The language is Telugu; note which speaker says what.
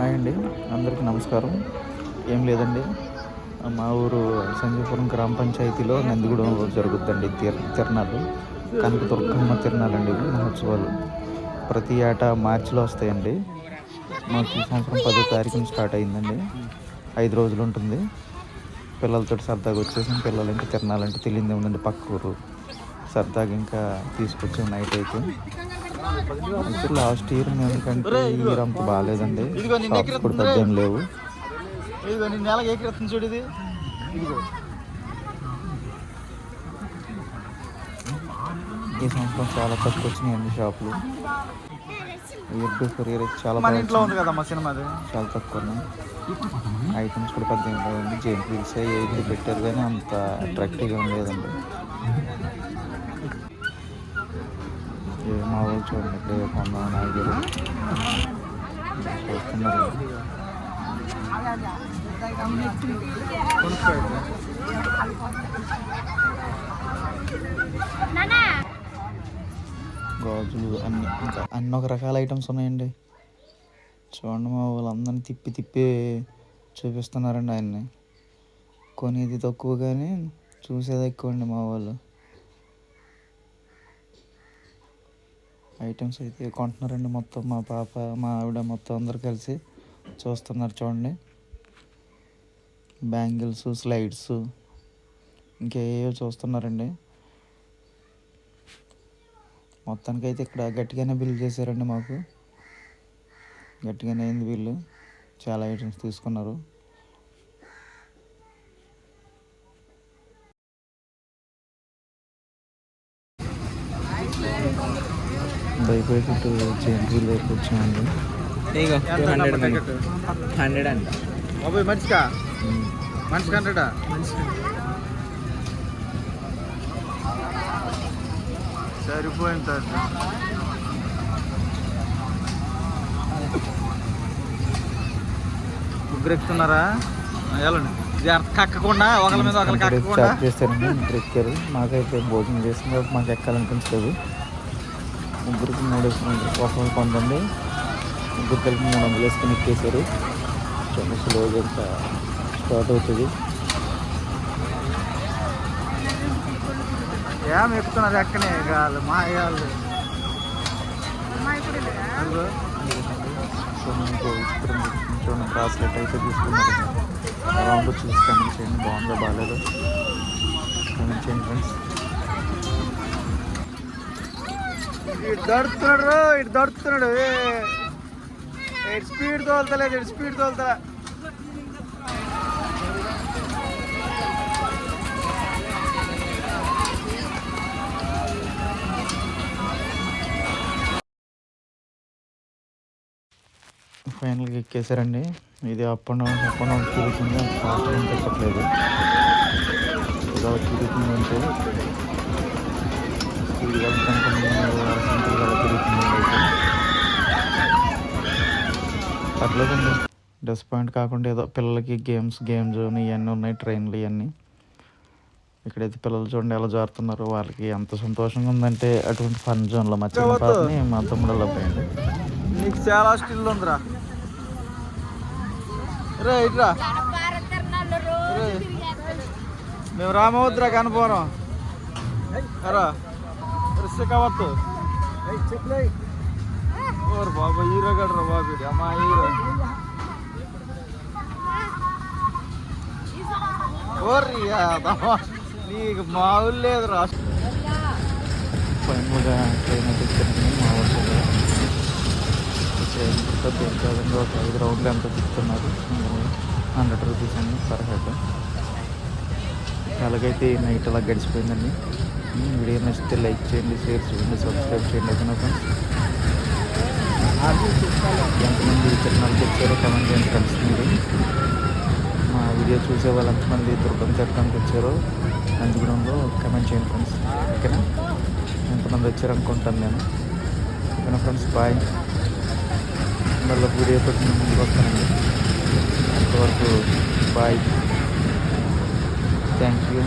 Speaker 1: హాయ్ అండి. అందరికీ నమస్కారం. ఏం లేదండి. మా ఊరు సంజీవపురం గ్రామ పంచాయతీలో నందిగూడెంలో జరుగుద్దండి తిర్ తిరణాలు కనక దుర్గమ్మ తిరణాలండి మహోత్సవాలు. ప్రతి ఏటా మార్చిలో వస్తాయండి. మాకు ఈ సంవత్సరం పదో తారీఖున స్టార్ట్ అయిందండి. ఐదు రోజులు ఉంటుంది. పిల్లలతో సరదాగా వచ్చేసి. పిల్లలు ఇంకా తిరణాలంటే తెలియదే ఉందండి పక్క ఊరు. సరదాగా ఇంకా తీసుకొచ్చాం నైట్ అయితే. లాస్ట్ ఇయర్ ఎందుకంటే ఈ ఇయర్ అంత బాగాలేదండి. పెద్ద ఏం లేవు.
Speaker 2: ఇదిగో ఎక్కిస్తుంది చూడు ఇది. ఇదిగో.
Speaker 1: ఈ సంవత్సరం చాలా తక్కువ వచ్చినాయండి షాపులు. ఇయర్ బిఫోర్ ఇయర్ అయితే చాలా
Speaker 2: మన ఇంట్లో ఉంది కదా మా సినిమా అది.
Speaker 1: చాలా తక్కువ ఐటమ్స్ కూడా పెద్ద ఏం లేదండి జైన్ వీల్స్ ఏది పెట్టారు కానీ అంత అట్రాక్టివ్గా ఉండేదండి మా వాళ్ళు చూడండి ఇక్కడ నాయకులు చూస్తున్నారు గాజులు అన్ని ఇంకా అన్ని ఒక రకాల ఐటమ్స్ ఉన్నాయండి. చూడండి మా వాళ్ళందరినీ తిప్పి తిప్పి చూపిస్తున్నారండి ఆయన్ని. కొనేది తక్కువ కానీ చూసేది ఎక్కువ అండి మా వాళ్ళు. ఐటమ్స్ అయితే కొంటున్నారండి మొత్తం మా పాప మా ఆవిడ మొత్తం అందరు కలిసి చూస్తున్నారు చూడండి. బ్యాంగిల్స్ స్లైడ్స్ ఇంకేవో చూస్తున్నారండి. మొత్తానికి అయితే ఇక్కడ గట్టిగానే బిల్ చేశారండి మాకు. గట్టిగానే అయింది బిల్లు. చాలా ఐటమ్స్ తీసుకున్నారు. భయపడేటట్టు జైంట్ వీల్ వైపు వచ్చామండి
Speaker 3: ఇగో టూ హండ్రెడ్
Speaker 2: టికెట్
Speaker 3: హండ్రెడ్ అంట.
Speaker 2: బాబోయ్ మనిషికా? మనిషికి హండ్రెడా? సరిపోయింది సార్ వెళ్ళండి. కక్కకుండా ఒకరి మీద ఒకరు కక్కకుండా.
Speaker 1: మాకైతే భోజనం చేసింది కాబట్టి మాకు ఎక్కాలనిపించలేదు. ముగ్గురికి మూడు వేసుకుని ఒకరు కొందండి ముగ్గురు కలిపి మూడు వందలు వేసుకుని ఎక్కేశారు. చాలా స్లోగా ఇంకా స్టార్ట్ అవుతుంది.
Speaker 2: ఏం ఎక్కుతున్నారు ఎక్కనే కాదు మా వాళ్ళు
Speaker 1: చూడండి బ్రాస్లెట్ అయితే తీసుకున్నారు. రౌండ్ చూసి కమెంట్ చేయండి బాగుందో బాగాలేదో. కమెంట్ చేయండి ఫ్రెండ్స్.
Speaker 2: ఇటు దడుతున్నాడు ఇటు దడుతున్నాడు. ఇటు స్పీడ్ తోలుతలేదు ఇటు స్పీడ్ తోలుతా.
Speaker 1: ఫైనల్గా ఎక్కేసారండి ఇది up and down up and down తిరుగుతుంది. అంత ఫాస్ట్ అనిపించట్లేదు ఇలా తిరుగుతుందంటే స్పీడ్గా సింపుల్గా అలా తిరుగుతుంది అయితే పర్లేదండి డిసప్పాయింట్ కాకుండా ఏదో పిల్లలకి గేమ్స్ గేమ్ జోన్ ఇవన్నీ ఉన్నాయి ట్రైన్లు ఇవన్నీ ఇక్కడైతే పిల్లలు చూడండి ఎలా జారుతున్నారు. వాళ్ళకి ఎంత సంతోషంగా ఉందంటే అటువంటి ఫన్ జోన్లో మా చిన్న పాపని మా తమ్ముడు అలా పోయింది.
Speaker 2: నీకు చాలా స్టిల్ ఉందిరా. రే ఇట్రా. రే. మేము రామవద్దురా కనుపోరం ఎరా రిస్కవద్దు ఓరు బాబా హీరో గడ్రా బాబు అమ్మా హీరో ఓర్రి యాదమ్మా, నీకు
Speaker 1: ట్రైన్ అయితే మా వాళ్ళు ట్రైన్ ఒక ఐదు రౌండ్లు ఎంత తిప్పుతున్నారు హండ్రెడ్ రూపీస్ అండి పర్ హెడ్ అలాగైతే ఈ నైట్ అలా గడిచిపోయిందండి వీడియో నచ్చితే లైక్ చేయండి షేర్ చేయండి సబ్స్క్రైబ్ చేయండి. ఓకేనా ఫ్రెండ్స్? ఎంతమంది తిరునాళ్ళకి వచ్చారో కమెంట్ చేయండి ఫ్రెండ్స్ మీరు. మా వీడియో చూసే వాళ్ళు ఎంతమంది దుర్గం తిరగడానికి వచ్చారో నందిగూడెంలో కమెంట్ చేయండి ఫ్రెండ్స్. ఓకేనా? ఎంతమంది వచ్చారనుకుంటాను నేను. ఓకేనా ఫ్రెండ్స్? బాయ్ మళ్ళీ వీడియో నేను ముందుకు వస్తానండి. అంతవరకు బాయ్ థ్యాంక్ యూ